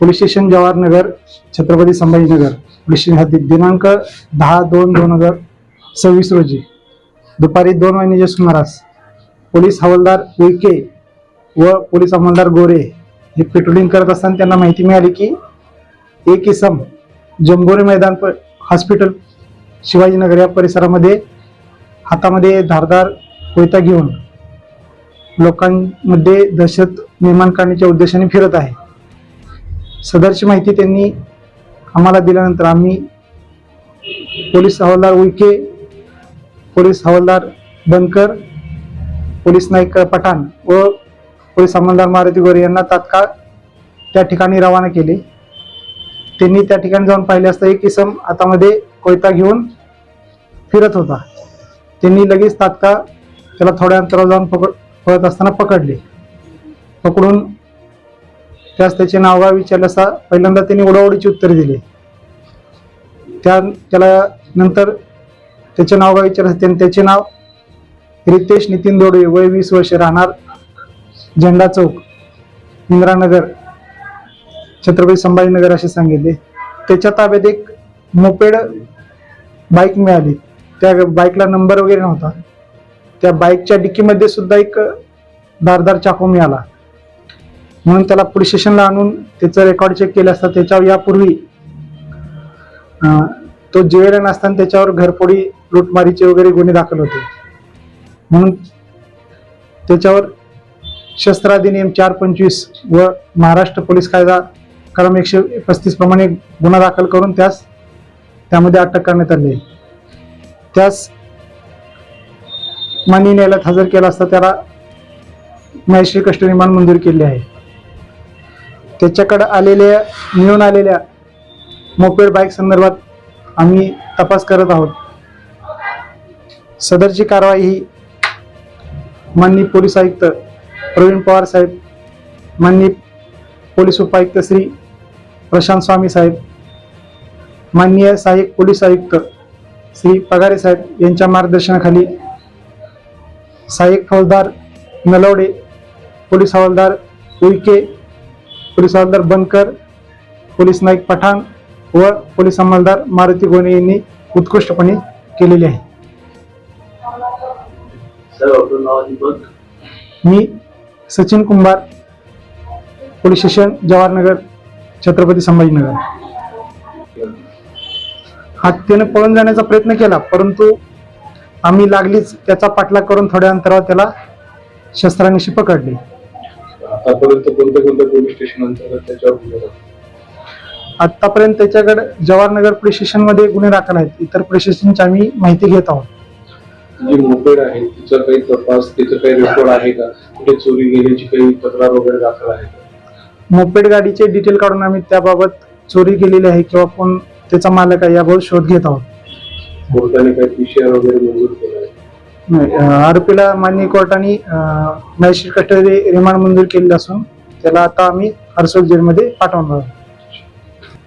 Police station Jawaharnagar Chhatrapati Sambhajinagar. Police station दिनांक दहा दोन दोन हज़ार सव्वीस रोजी. दुपारी दोन वाजण्याच्या सुमारास पोलीस हवालदार उईके व पोलीस अंमलदार गोरे हे पेट्रोलिंग करत असताना त्यांना माहिती मिळाली की एक इसम जंबोरे मैदान प हॉस्पिटल शिवाजीनगर या परिसरामध्ये हातामध्ये धारदार कोयता घेऊन लोकांमध्ये दहशत निर्माण करण्याच्या उद्देशाने फिरत आहे. सदरची माहिती त्यांनी आम्हाला दिल्यानंतर आम्ही पोलीस हवालदार उईके पोलीस हवालदार बनकर पोलीस नाईक पठाण व पोलीस अंमलदार मारुती गोरे यांना तात्काळ त्या ठिकाणी रवाना केले. त्यांनी त्या ठिकाणी जाऊन पाहिले असता एक इसम हातामध्ये कोयता घेऊन फिरत होता. त्यांनी लगेच तात्काळ त्याला थोड्या अंतरावर जाऊन पकड पळत असताना पकडले. पकडून त्यास त्याचे नावगाव विचारले असता पहिल्यांदा त्यांनी उडावडीचे उत्तरे दिली. त्या त्याला नंतर त्याचे नावगाव विचारले त्यांनी त्याचे नाव रितेश नितीन दोडे वय वीस वर्ष राहणार झेंडा चौक इंद्रानगर छत्रपती संभाजीनगर असे सांगितले. त्याच्या ताब्यात एक मोपेड बाईक मिळाली. त्या बाईकला नंबर वगैरे नव्हता. त्या बाईकच्या डिक्कीमध्ये सुद्धा एक धारदार चाकू मिळाला. म्हणून त्याला पोलीस स्टेशनला आणून त्याचं रेकॉर्ड चेक केलं असता. त्याच्यावर यापूर्वी तो जेवेला नसताना त्याच्यावर घरपोडी लुटमारीचे वगैरे गुन्हे दाखल होते. म्हणून त्याच्यावर शस्त्राधिनियम चार पंचवीस व महाराष्ट्र पोलीस कायदा कलम एकशे पस्तीस प्रमाणे गुन्हा दाखल करून त्यास त्यामध्ये अटक करण्यात आली त्यास माननीय न्यायालयात हजर केला असता त्याला मॅजिस्ट्रेट कष्ट रिमांड मंजूर केले आहे. त्याच्याकडे आलेल्या मिळून आलेल्या मोपेड बाईक संदर्भात आम्ही तपास करत आहोत. सदरची कारवाई ही माननीय पोलीस आयुक्त प्रवीण पवार साहेब माननीय पोलीस उपायुक्त श्री प्रशांत स्वामी साहेब माननीय सहाय्यक पोलीस आयुक्त श्री पगारे साहेब यांच्या मार्गदर्शनाखाली सहाय्यक फौजदार नलवडे पोलीस हवालदार उईके पोलीस हवालदार बनकर पोलीस नाईक पठाण व पोलीस अंमलदार मारुती गोने यांनी उत्कृष्टपणे केलेले आहे. मी सचिन कुंभार पोलीस स्टेशन जवाहरनगर छत्रपती संभाजीनगर. हत्येने पळून जाण्याचा प्रयत्न केला परंतु आम्ही लागलीच त्याचा पाठलाग करून थोड्या अंतरावर त्याला शस्त्रांशी पकडले. आतापर्यंत कोणत्या कोणत्या पोलीस स्टेशन अंतर्गत त्याच्यावर? आतापर्यंत त्याच्याकडे जवाहरनगर पोलीस स्टेशनमध्ये गुन्हे दाखल आहेत. इतर पोलीस स्टेशनची आम्ही माहिती घेत आहोत. जी मोपेड आहे तिचा काही तपास तिचं काही रेकॉर्ड आहे का? कुठे चोरी गेल्याची काही तक्रार वगैरे दाखल आहे का? मोपेड गाडीचे डिटेल काढून आम्ही त्याबाबत चोरी केलेली आहे किंवा कोण त्याचा मालक आहे याबाबत शोध घेत आहोत. कोर्टाने काही पीसीआर वगैरे मंजूर केला आहे? आरोपीला मान्य कोर्टाने मॅजिस्ट्रेट कस्टडी रिमांड मंजूर केलेली असून त्याला आता आम्ही हर्सोल जेलमध्ये पाठवणार आहोत.